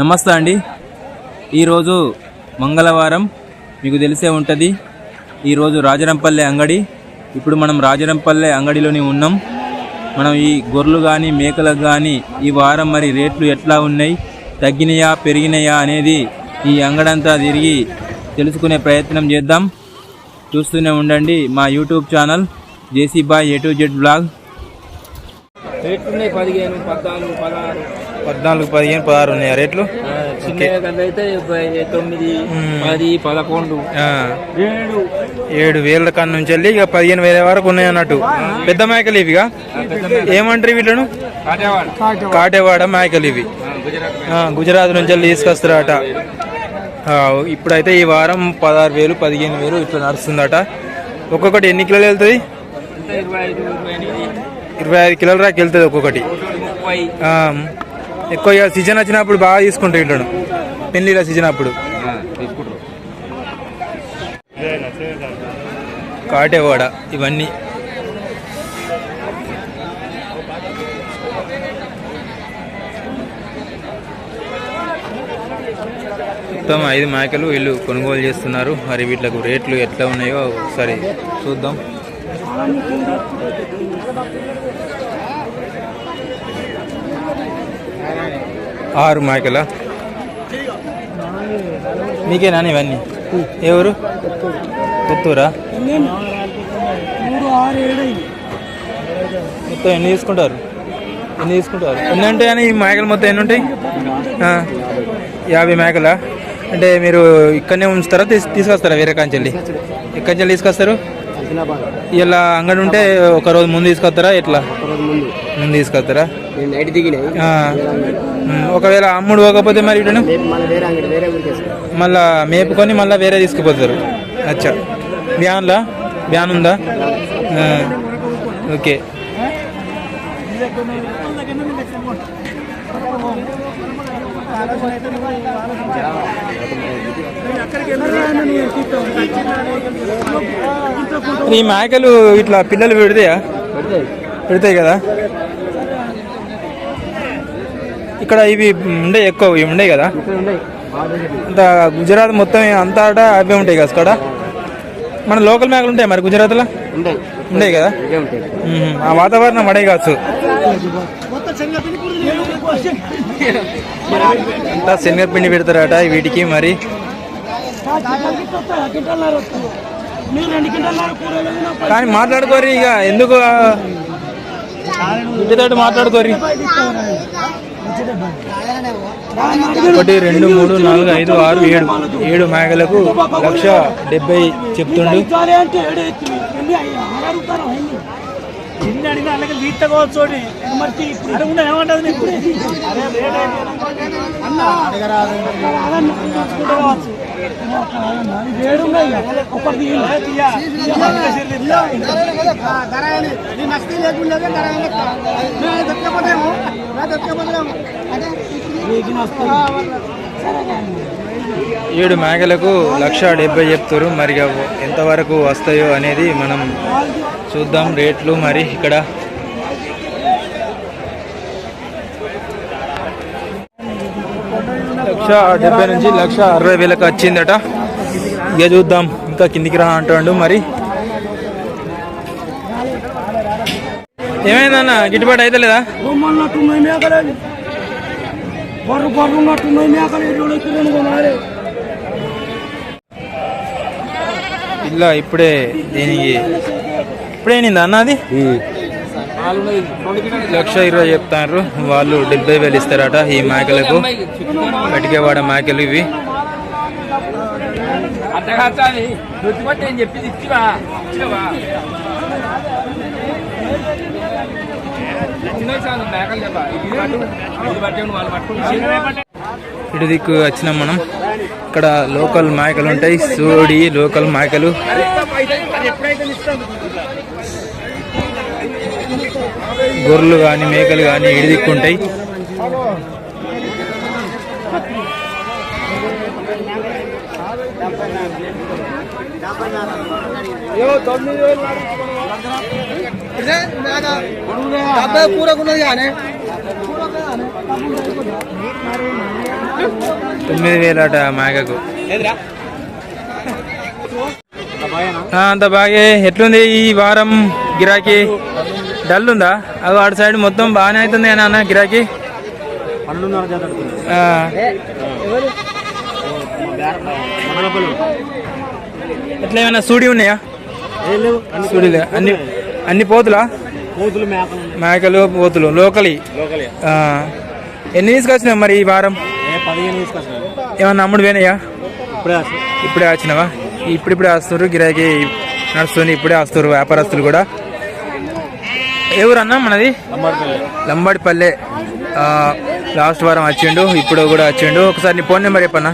నమస్తే అండి. ఈరోజు మంగళవారం మీకు తెలిసే ఉంటుంది. ఈరోజు రాజరంపల్లె అంగడి. ఇప్పుడు మనం రాజరంపల్లె అంగడిలోని ఉన్నాం. మనం ఈ గొర్రెలు కానీ మేకలకు కానీ ఈ వారం మరి రేట్లు ఎట్లా ఉన్నాయి తగ్గినాయా పెరిగినాయా అనేది ఈ అంగడంతా తిరిగి తెలుసుకునే ప్రయత్నం చేద్దాం. చూస్తూనే ఉండండి మా YouTube channel J C boy A to Z blog. రేట్లున్నాయి? పదిహేను పద్నాలుగు పదహారు. పద్నాలుగు పదిహేను పదహారు ఉన్నాయి రేట్లు? అయితే తొమ్మిది పది పదకొండు. ఏడు. ఏడు వేల కన్నా నుంచి వెళ్ళి ఇక పదిహేను వేల వరకు ఉన్నాయి అన్నట్టు. పెద్ద మేకలు ఇవిగా? ఏమంటారు వీళ్ళను? కాటేవాడు. మేకలు ఇవి. గుజరాత్ నుంచి వెళ్ళి తీసుకొస్తారట. ఇప్పుడైతే ఈ వారం పదహారు వేలు పదిహేను వేలు ఇట్లా నడుస్తుందట. ఒక్కొక్కటి ఎన్ని కిలోలు వెళ్తుంది? ఇరవై ఐదు కిలోల దాకా వెళ్తుంది ఒక్కొక్కటి. ఎక్కువ. సీజన్ వచ్చినప్పుడు బాగా తీసుకుంటారు వీళ్ళను పెళ్ళిళ్ళ సీజన్ అప్పుడు. తీసుకుంటారు కాటేవాడ ఇవన్నీ. మొత్తం ఐదు మేకలు వీళ్ళు కొనుగోలు చేస్తున్నారు. మరి వీటికి రేట్లు ఎట్లా ఉన్నాయో ఒకసారి చూద్దాం. ఆరు మేకల మీకేనా ఇవన్నీ? ఎవరు పుత్తూరా? మొత్తం ఎన్ని తీసుకుంటారు? ఎన్ని తీసుకుంటారు? ఎన్ని ఉంటాయని ఈ మేకలు మొత్తం ఎన్ని ఉంటాయి యాభై మేకలా అంటే మీరు ఇక్కడనే ఉంచుతారా? తీసుకొస్తారా వేరే కాంచెల్లి ఎక్కడి నుంచి తీసుకొస్తారు? ఇలా అంగడి ఉంటే ఒక రోజు ముందు తీసుకొస్తారా? ఎట్లా? ముందు. తీసుకొస్తారా? నైట్ దిగినాయి ఒకవేళ అమ్ముడు పోకపోతే మరి ఊరికి మళ్ళా మేపుకొని మళ్ళీ వేరే తీసుకుపోతారు. అచ్చా. బ్యాన్లా బ్యాన్ ఉందా? ఓకే. ఈ మేకలు ఇట్లా పిల్లలు పెడతాయా? పెడతాయి కదా. ఇక్కడ ఇవి ఉండే ఎక్కువ ఇవి ఉండే కదా? అంత గుజరాత్ మొత్తం అంతా ఆట అవే ఉంటాయి కదా అక్కడ? మన లోకల్ మేకలు ఉంటాయి మరి గుజరాత్లో? ఉంటాయి. ఉంటాయి కదా. ఆ వాతావరణం పడే కావచ్చు. అంతా శనగపిండి పెడతారట వీటికి మరి. కానీ మాట్లాడుకోరి ఇక ఎందుకు? ఇంటితోటి మాట్లాడుకోరి ఒకటి రెండు మూడు నాలుగు ఐదు ఆరు ఏడు. ఏడు మేకలకు లక్ష డెబ్బై చెప్తుండు. చిన్న అడిగిన అలాగే వీట్టకోవచ్చు మరి అడుగున్నా ఏమంటది నీకు? అరే రేట్ అన్న అదన్న చూసుకుంటే కావచ్చు. ఏడు మేకలకు లక్ష డెబ్బై చెప్తారు మరి ఎంతవరకు వస్తాయో అనేది మనం చూద్దాం. రేట్లు మరి ఇక్కడ. లక్ష డెబ్బై నుంచి లక్ష అరవై వేలకు వచ్చిందట. ఇక చూద్దాం. ఇంకా కిందికి రా అంటాడు మరి. ఏమైందన్న? గిట్టుబాటు అయితే లేదా బర్రు బర్రు ఉన్నట్టున్నాయి మేకలు ఇరవై ఎత్తులను కొనాలి ఇలా ఇప్పుడే దీనికి ఇప్పుడే నిందా అన్న అది? లక్ష ఇరవై చెప్తారు వాళ్ళు డెబ్బై వేలు ఇస్తారట ఈ మేకలకు. కటికేవాడ మేకలు ఇవి. నేను చెప్పింది ఇచ్చివా ఇచ్చినవా చిన్న చాలు మేకలు చెప్పా ఇది పట్టు ఇది పట్టే వాళ్ళు పట్టుకుని ఇటు దిక్కు వచ్చినాం మనం. ఇక్కడ లోకల్ మేకలు ఉంటాయి. సోడి లోకల్ మేకలు. గొర్రెలు కానీ మేకలు కానీ ఇడి దిక్కు ఉంటాయి. డెబ్బై పూరకు ఉన్నది కానీ. తొమ్మిది వేలు అట మేకకు ఆ, అంత బాగే. ఎట్లుంది ఈ వారం గిరాకీ? డల్ ఉందా అది అటు సైడ్ మొత్తం బాగానే అవుతుంది అని అన్న గిరాకీ? ఆ, ఎట్లా ఏమైనా సూడి ఉన్నాయా? సూడి అన్ని అన్ని పోతులా? కోతులు మేకలు పోతులు. లోకలి? ఎన్ని తీసుకొచ్చినావు మరి ఈ వారం? ఏమన్నా అమ్ముడు పోయినాయా? ఇప్పుడే ఇప్పుడే వచ్చినావా ఇప్పుడిప్పుడే వస్తారు గిరాకీ నడుస్తుంది ఇప్పుడే వస్తారు వ్యాపారస్తులు కూడా. ఏ అన్నా మనది? లంబాడిపల్లె. లాస్ట్ వారం వచ్చిండు ఇప్పుడు కూడా వచ్చిండు ఒకసారి నీ ఫోన్ నెంబర్ చెప్పన్నా?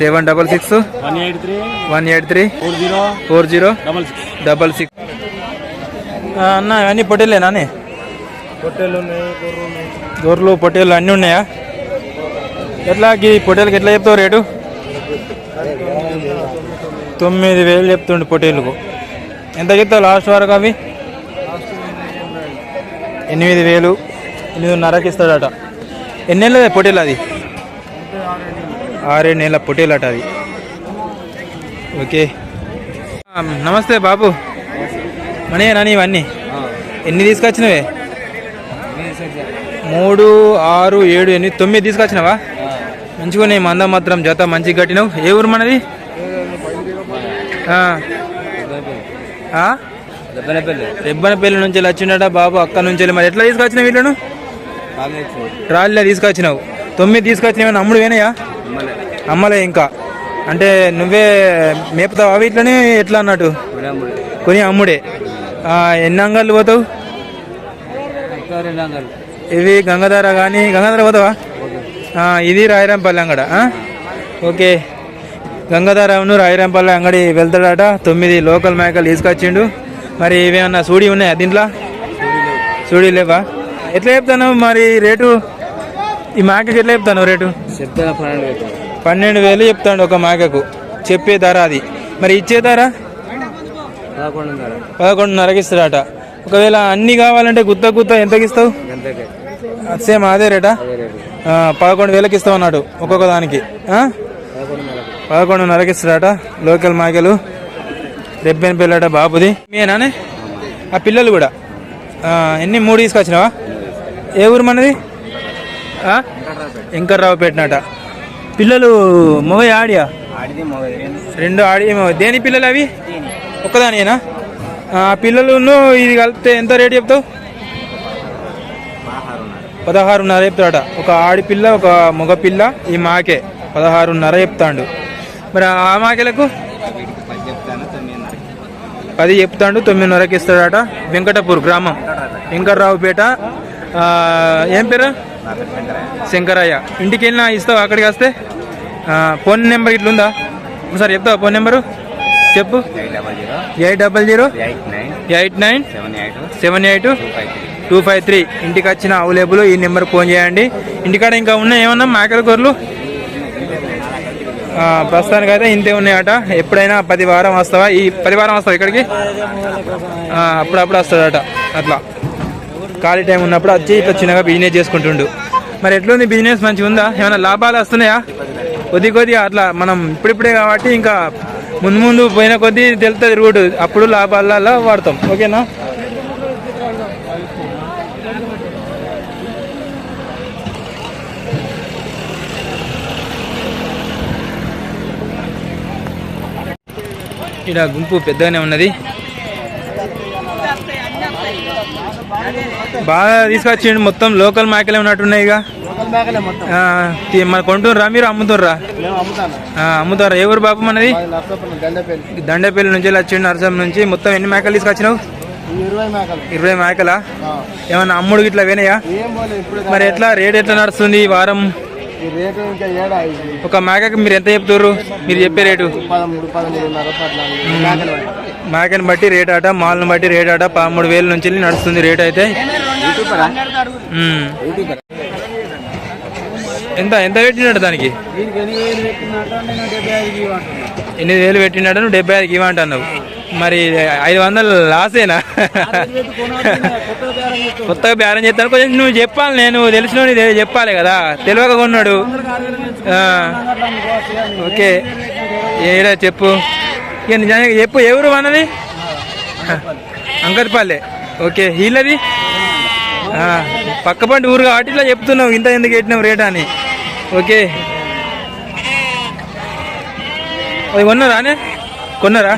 Seven double six. One eight three. One eight three. Four zero. Double six. అన్న అన్ని పొట్టేలేనా అని పొట్టేలు ఉన్నాయి గొర్రెలు పొట్టేలు అన్నీ ఉన్నాయా? ఎట్లా ఈ పొట్టేలకి ఎట్లా చెప్తావు రేటు? తొమ్మిది వేలు చెప్తుండే పొట్టేలకు. ఎంత చెప్తావు లాస్ట్ వరకు అవి? ఎనిమిది వేలు. ఎనిమిదిన్నరకి ఇస్తాడట. ఎన్ని నెలలది పొట్టేలు అది? ఆరేడు నెలల పొట్టేలు అట అది. ఓకే. నమస్తే బాబు. మనీనా ఇవన్నీ? ఎన్ని తీసుకొచ్చినవే? మూడు ఆరు ఏడు ఎనిమిది తొమ్మిది తీసుకొచ్చినావా? మంచిగా ఉన్నాయి మంద మాత్రం జత మంచిగా కట్టినావు. ఏ ఊరు మనది? రెబ్బనపల్లి నుంచి వచ్చిండట బాబు అక్కడ నుంచి వెళ్ళి. మరి ఎట్లా తీసుకొచ్చినావు వీళ్ళను? ట్రాలీలో తీసుకొచ్చినావు. తొమ్మిది తీసుకొచ్చినావు అమ్ముడు వేనయా అమ్మలే. ఇంకా. అంటే నువ్వే మేపుతావా వీటిని ఎట్లా అన్నట్టు? కొని అమ్ముడే. ఎన్ని అంగాళ్ళు పోతావు? ఇవి గంగాధార కానీ గంగాధార పోతావా? ఇది రాయరాంపల్లి అంగడ? ఓకే. గంగాధారను రాయరాంపల్లి అంగడి వెళ్తాడట. తొమ్మిది లోకల్ మేకలు తీసుకొచ్చిండు. మరి ఇవేమన్నా సూడి ఉన్నాయా దీంట్లో? సూడి లేవా? ఎట్లా చెప్తాను మరి రేటు? ఈ మేకకి ఎట్లా చెప్తాను రేటు? పన్నెండు పన్నెండు వేలు చెప్తాడు ఒక మేకకు. చెప్పే ధర అది. మరి ఇచ్చే ధర? పదకొండున్నరకి ఇస్తాడట ఒకవేళ అన్ని కావాలంటే గుత్త గుత్త ఎంతకి ఇస్తావు? సేమ్ అదే రేటా? పదకొండు వేలకి ఇస్తావు అన్నాడు ఒక్కొక్క దానికి? పదకొండున్నరకి. ఇస్తాడట లోకల్ మాకెలు రెబ్బెన్ పిల్లట బాబుది. మీనానే ఆ పిల్లలు కూడా. ఎన్ని మూడు తీసుకొచ్చినావా? ఏ ఊరు మనది? వెంకర్రావు పెట్టినట పిల్లలు మొగ ఆడియా? రెండు ఆడి దేని పిల్లలు అవి? ఒక్కదానియేనా? పిల్లలును పిల్లలు ఇది కలిపితే ఎంత రేటు చెప్తావు? పదహారున్నర చెప్తాడట. ఒక ఆడిపిల్ల ఒక మగ పిల్ల ఈ మాకే పదహారున్నర చెప్తాడు. మరి ఆ మాకెలకు? పది చెప్తాడు తొమ్మిదిన్నరకి ఇస్తాడట. వెంకటపూర్ గ్రామం. వెంకట్రావుపేట. ఏం పేరు? శంకరయ్య. ఇంటికి వెళ్ళినా ఇస్తావు? అక్కడికి వస్తే? ఫోన్ నెంబర్ ఇట్లుందా? ఉందా ఒకసారి చెప్తావా ఫోన్ నెంబరు? చెప్పు. Eight double zero. Eight nine. Seven eight. Two five three. ఇంటికి వచ్చిన అవైలబుల్ ఈ నెంబర్ ఫోన్ చేయండి. ఇంటికాడ ఇంకా ఉన్నాయి ఏమన్నా? మేకల కూరలు ప్రస్తుతానికి అయితే ఇంతే ఉన్నాయట. ఎప్పుడైనా పది వారం వస్తావా? ఈ పది వారం వస్తావా ఇక్కడికి? అప్పుడప్పుడు వస్తాడట అట్లా. ఖాళీ టైం ఉన్నప్పుడు వచ్చి ఇట్లా చిన్నగా బిజినెస్ చేసుకుంటుండు. మరి ఎట్లుంది బిజినెస్? మంచిగా ఉందా ఏమైనా లాభాలు వస్తున్నాయా? కొద్ది కొద్దిగా అట్లా మనం ఇప్పుడిప్పుడే కాబట్టి ఇంకా ముందు ముందు పోయిన కొద్దీ తెలుస్తుంది రూట్. అప్పుడు లాభాలలో వాడతాం. ఓకేనా? ఇక్కడ గుంపు పెద్దగానే ఉన్నది. బాగా తీసుకొచ్చిండు మొత్తం లోకల్ మేకలే ఉన్నట్టున్నాయి మరి కొంటుర్రా మీరు అమ్ముతుర్రా? అమ్ముతారా? ఏ ఊరు బాబు మనది? దండపల్లి. నుంచి వచ్చిండు నరసం నుంచి మొత్తం ఎన్ని మేకలు తీసుకొచ్చినావు? ఇరవై మేకలు. ఏమన్నా అమ్ముడు ఇట్లా వినయా? మరి ఎట్లా రేట్ ఎట్లా నడుస్తుంది ఈ వారం? ఒక మేకకి మీరు ఎంత చెప్తుర్రు? మీరు చెప్పే రేటు. మేకని బట్టి రేట్ ఆట మాల్ని బట్టి రేట్ ఆట పదమూడు వేల నుంచి వెళ్ళి నడుస్తుంది రేట్ అయితే. ఎంత ఎంత పెట్టినాడు దానికి? ఎన్ని వేలు ఎనిమిది వేలు పెట్టినాడు నువ్వు డెబ్బై ఐదుకి ఇవ్వంటున్నావు మరి ఐదు వందలు లాసేనా కొత్తగా బేరం చేస్తాను. కొంచెం నువ్వు చెప్పాలి నేను తెలిసిన చెప్పాలి కదా. తెలియక కొన్నాడు. ఓకే. ఏడా చెప్పు? ఇక నిజానికి చెప్పు ఎవరు అన్నది? అంకర్పల్లె. ఓకే హీలది పక్క పంట ఊరు కాబట్టి ఇట్లా చెప్తున్నావు ఇంత ఎందుకు పెట్టినావు రేట్ అని? ఓకే. అది కొన్నారా కొన్నారా?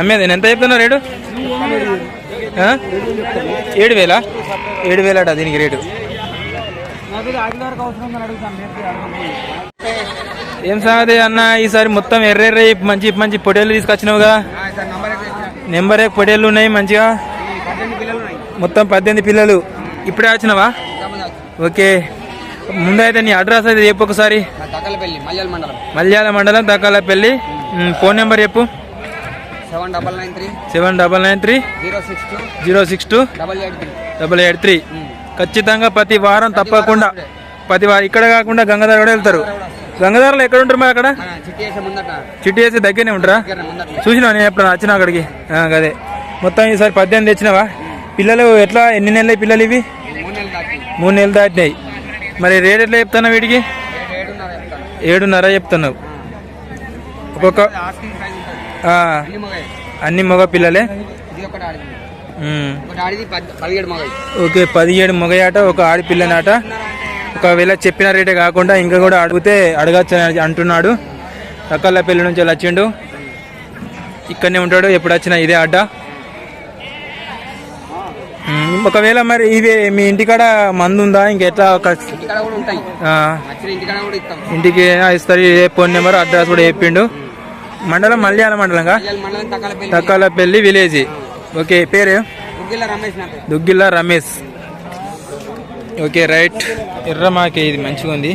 అమ్మేది ఎంత చెప్తున్నా రేటు? ఏడు వేలా? ఏడు వేలట దీనికి రేటు. ఏం సంగతి అన్న ఈసారి మొత్తం ఎర్రెర్ర మంచి మంచి పొటేళ్ళు తీసుకొచ్చినావు కదా నెంబర్ ఏ పొటేళ్ళు ఉన్నాయి మంచిగా. మొత్తం పద్దెనిమిది పిల్లలు. ఇప్పుడే వచ్చినావా? ఓకే. ముందైతే నీ అడ్రస్ అయితే చెప్పు ఒకసారి. మల్యాల మండలం. దకాలపల్లి ఉమ్, ఫోన్ నెంబర్ చెప్పు. Seven double nine three. Seven double nine three. Zero six two. Zero six two. Double eight three. Double eight three. ఖచ్చితంగా ప్రతి వారం తప్పకుండా ప్రతి వారం ఇక్కడ కాకుండా గంగాధర కూడా వెళ్తారు. గంగాధరలో ఎక్కడ ఉంటారు మరి అక్కడ? చిట్టి వేసే దగ్గరనే ఉంటారా? చూసినా నేను ఎప్పుడు వచ్చిన అక్కడికి? అదే మొత్తం ఈసారి పద్దెనిమిది తెచ్చినావా? పిల్లలు ఎట్లా ఎన్ని నెలలు పిల్లలు ఇవి? మూడు నెలలు దాటినాయి. మరి రేట్ ఎట్లా చెప్తున్నావు వీటికి ఏడున్నర చెప్తాను ఏడున్నర చెప్తున్నావు. ఒక్కొక్క అన్ని మగ పిల్లలే? పదిహేడు ఓకే పదిహేడు మగయాట ఒక ఆడపిల్లనాట. ఒకవేళ చెప్పిన రేటే కాకుండా ఇంకా కూడా అడిగితే అడగచ్చు అని అంటున్నాడు. రకాలపల్లి నుంచి వెళ్ళి వచ్చిండు? ఇక్కడనే ఉంటాడు ఎప్పుడు వచ్చినా ఇదే అడ్డ? ఒకవేళ మరి ఇవి మీ ఇంటికాడ మందు ఉందా ఇంకెట్లా ఇంటికి ఇస్తారు ఏ ఫోన్ నెంబర్ అడ్రస్ కూడా చెప్పిండు. మండలం మల్యాల మండలంగా? తక్కలపల్లి. తక్కాలపల్లి విలేజ్. ఓకే పేరు? Duggilla Ramesh okay right. ఎర్రమాకే ఇది మంచిగా ఉంది.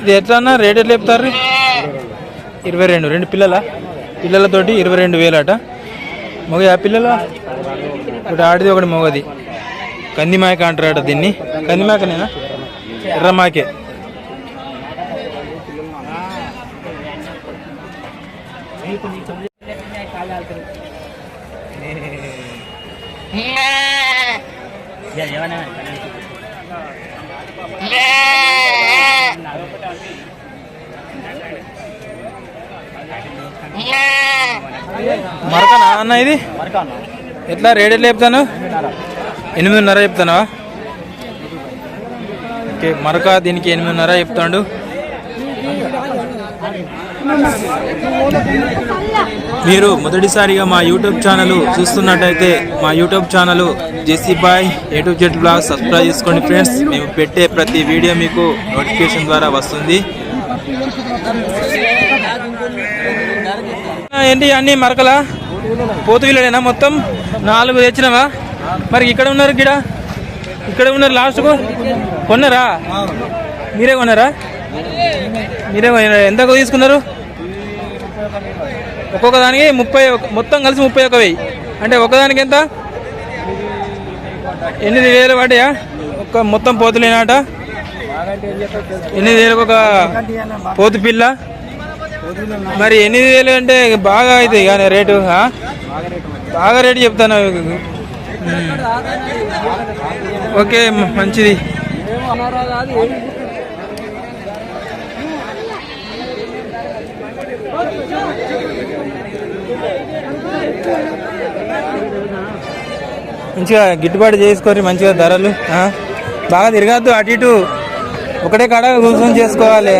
ఇది ఎట్లా అన్న? రేట్ ఎట్లా చెప్తారు ఇరవై రెండు. రెండు పిల్లల? పిల్లలతోటి ఇరవై రెండు వేలట. మగ ఆ పిల్లల? ఒకటి ఆడిది ఒకటి మగది కందిమాక అంటారట దీన్ని కందిమాకనేనా ఎర్రమాకే మరకనా అన్న ఇది ఎట్లా రేట్ ఎట్లా చెప్తాను? ఎనిమిదిన్నర చెప్తానా? ఓకే మరక దీనికి ఎనిమిదిన్నర చెప్తాడు. మీరు మొదటిసారిగా మా యూట్యూబ్ ఛానల్ చూస్తున్నట్టయితే మా YouTube channel J C boy A to Z blog subscribe చేసుకోండి ఫ్రెండ్స్. మేము పెట్టే ప్రతి వీడియో మీకు నోటిఫికేషన్ ద్వారా వస్తుంది. ఏంటి అన్ని మరకలా? పోతు వీళ్ళేనా మొత్తం? నాలుగు తెచ్చినావా? మరి ఇక్కడ ఉన్నారు గిడ? ఇక్కడ ఉన్నారు లాస్ట్కు కొన్నారా? మీరే కొన్నారా? మీరే ఎంతకు ఎంత తీసుకున్నారు? ఒక్కొక్క దానికి ముప్పై ఒక- మొత్తం కలిసి ముప్పై ఒక వెయ్యి. అంటే ఒకదానికి ఎంత? ఎనిమిది వేలు పడ్డాయా? ఒక మొత్తం పోతులేనాట. ఎనిమిది వేలకు ఒక పోతు పిల్ల. మరి ఎనిమిది వేలు అంటే బాగా అవుతాయి కానీ రేటు బాగా రేటు చెప్తాను. ఓకే మంచిది. మంచిగా గిట్టుబాటు చేసుకోరు మంచిగా ధరలు బాగా తిరగద్దు అటు ఇటు. ఒకటే కాడ కూర్చొని చేసుకోవాలి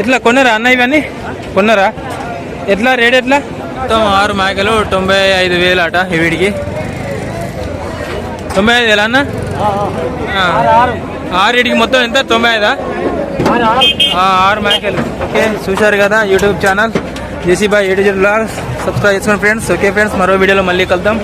ఎట్లా కొన్నారా అన్న ఇవన్నీ? కొన్నారా? ఎట్లా రేట్ ఎట్లా? మొత్తం ఆరు మేకలు తొంభై ఐదు వేలు అట వీడికి. తొంభై ఐదు వేలు అన్న? ఆ. ఆరుడికి మొత్తం ఎంత? తొంభై ఐదా? ఆరు మేకలు. ఓకే చూశారు కదా YouTube channel. J C boy A to Z blog subscribe చేసుకోండి ఫ్రెండ్స్ ఓకే ఫ్రెండ్స్ మరో వీడియోలో మళ్ళీ కలుద్దాం.